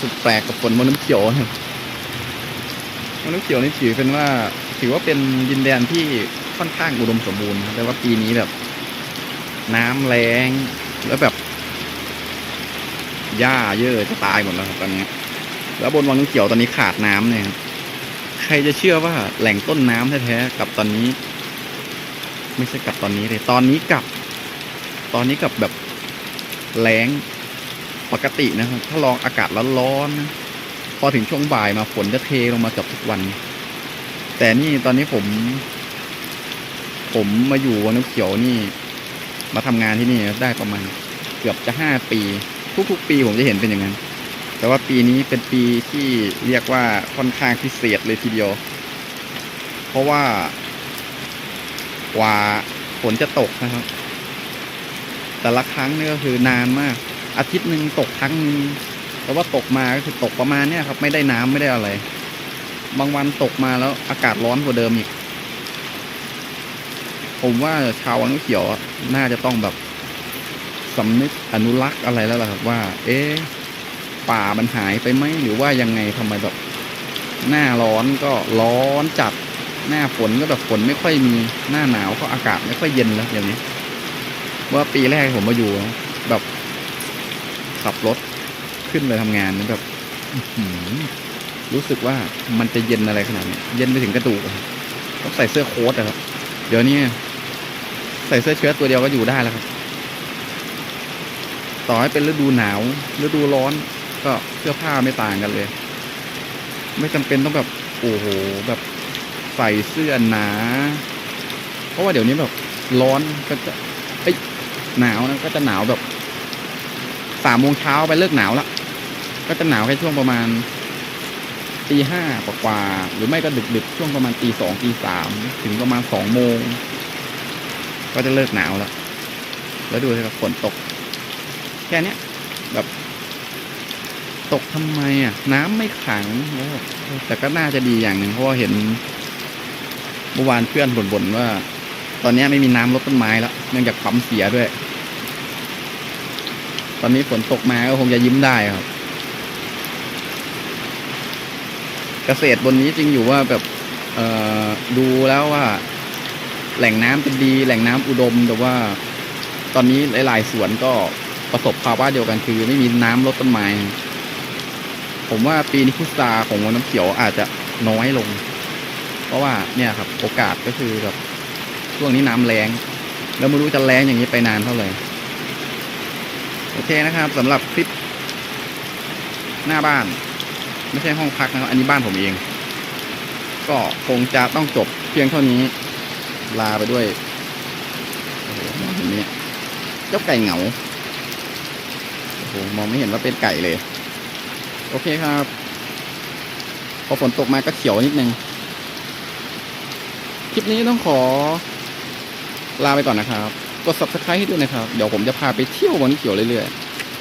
สุดแปลกกับฝนบนน้ำเขียวนะครับบนน้ำเขียวนี่ถือเป็นว่าถือว่าเป็นดินแดนที่ค่อนข้างอุดมสมบูรณ์แต่ว่าปีนี้แบบ น้ำแรงแล้วแบบหญ้าเยอะจะตายหมดแล้วครับตอนนี้ แล้วบนวังน้ำเขียวตอนนี้ขาดน้ำเนี่ยครับใครจะเชื่อว่าแหล่งต้นน้ำแท้ๆกับตอนนี้ ไม่ใช่กับตอนนี้เลย ตอนนี้กับ ตอนนี้กับแบบแรง ปกตินะครับ ถ้าลองอากาศร้อนๆนะพอถึงช่วงบ่ายมาฝนจะเทลงมาเกือบทุกวัน แต่นี่ตอนนี้ผม ผมมาอยู่วังน้ำเขียวนี่ มาทำงานที่นี่ได้ประมาณเกือบจะห้าปี ทุกๆ ปีผมจะเห็นเป็นอย่างนั้น แต่ว่าปีนี้เป็นปีที่เรียกว่าค่อนข้างพิเศษเลยทีเดียว เพราะว่ากว่าฝนจะตกนะครับ แต่ละครั้งนี่ก็คือนานมาก อาทิตย์หนึ่งตกครั้งนึงแต่ว่าตกมาก็คือตกประมาณเนี้ยครับ ไม่ได้น้ำไม่ได้อะไร บางวันตกมาแล้วอากาศร้อนกว่าเดิมอีก ผมว่าชาววังเขียวน่าจะต้องแบบสำนึกอนุรักษ์อะไรแล้วล่ะครับว่า เอ๊ะป่ามันหายไปไหมหรือว่ายังไงทำไมแบบ หน้าร้อนก็ร้อนจัดหน้าฝนก็แบบฝนไม่ค่อยมีหน้าหนาวก็อากาศไม่ค่อยเย็นแล้วอย่างนี้ว่าปีแรกผมมาอยู่แบบ ขับรถขึ้นไปทำงานนี่แบบรู้สึกว่ามันจะเย็นอะไรขนาดนี้เย็นไปถึงกระดูกต้องใส่เสื้อโค้ทอะครับ เดี๋ยวนี้ใส่เสื้อเชิ้ตตัวเดียวก็อยู่ได้แล้วครับ ต่อให้เป็นฤดูหนาวฤดูร้อน ก็เสื้อผ้าไม่ต่างกันเลย ไม่จำเป็นต้องแบบโอ้โหแบบใส่เสื้อหนา เพราะว่าเดี๋ยวนี้แบบร้อนก็จะเอ้ยหนาวนะก็จะหนาวแบบ สามโมงเช้าไปเลิกหนาวละก็จะหนาวแค่ช่วงประมาณตีห้ากว่าหรือไม่ก็ดึกๆช่วงประมาณตีสองตีสามถึงประมาณสองโมงก็จะเลิกหนาวแล้ว แล้วดูสิครับฝนตก แค่เนี้ยแบบ ตกทำไมอะ น้ำไม่ขังแล้วแต่ก็น่าจะดีอย่างหนึ่งเพราะว่าเห็นเมื่อวานเพื่อนบ่นๆว่า ตอนนี้ไม่มีน้ำลดต้นไม้แล้วเนื่องจากปั๊มเสียด้วย อนนี้ฝนตกมาก็คงจะยิ้มได้ครับ เกษตรบนนี้จริงอยู่ว่าแบบเอ่อดูแล้วว่า แหล่งน้ำเป็นดี แหล่งน้ำอุดมแต่ว่า ตอนนี้หลาย ๆ สวนก็ประสบภาวะเดียวกันคือ ไม่มีน้ำลดต้นไม้ผมว่าปีนี้พุทราของวังน้ำเขียวอาจจะน้อยลง เพราะว่าเนี่ยครับ โอกาสก็คือแบบช่วงนี้น้ำแรงแล้วไม่รู้จะแรงอย่างนี้ไปนานเท่าไหร่ โอเคนะครับสำหรับคลิปหน้าบ้าน ไม่ใช่ห้องพักนะครับ อันนี้บ้านผมเอง ก็คงจะต้องจบเพียงเท่านี้ ลาไปด้วยโอ้โหมองเห็นไหมเนี่ยเจ้าไก่เหงาโอ้โหมองไม่เห็นว่าเป็นไก่เลย โอเคครับ พอฝนตกมาก็เขียวนิดนึง คลิปนี้ต้องขอลาไปก่อนนะครับ กด subscribe ให้ด้วยนะครับ เดี๋ยวผมจะพาไปเที่ยววันเขียวเรื่อยๆ